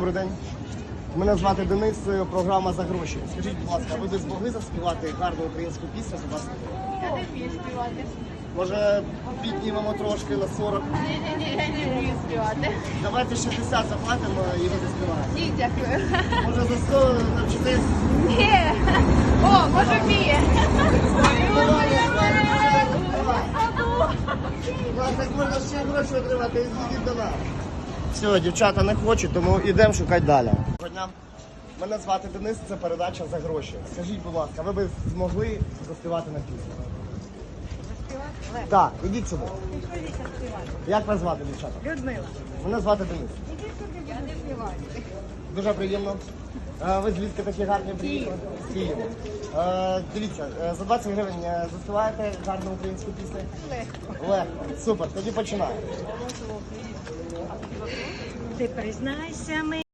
Добрий день. Мене звати Денис, програма за гроші. Скажіть, будь ласка, ви б змогли заспівати гарну українську пісню за вас? Я не вмію співати. Може, піднімемо трошки на 40. Ні, ні, ні, я не вмію співати. Давайте 60 заплатимо і ви заспіваєте. Ні, дякую. Може за 100 навчитись? Ні. О, може вміє. Можна ще гроші отримати, ідіть до нас. Все, дівчата не хочуть, тому йдемо шукати далі. Доброго дня. Мене звати Денис, це передача за гроші. Скажіть, будь ласка, ви б змогли заспівати на пісню? Так, ідіть сюди. Як вас звати, дівчата? Людмила. Мене звати Денис. Я не співаю. Дуже приємно. Е, Ви звідки такі гарні приїхали? З Києва. Е, Дивіться, е, за 20 гривень заспіваєте гарну українську пісню? Легко. Легко. Супер, тоді починаємо. Ти признайся мені.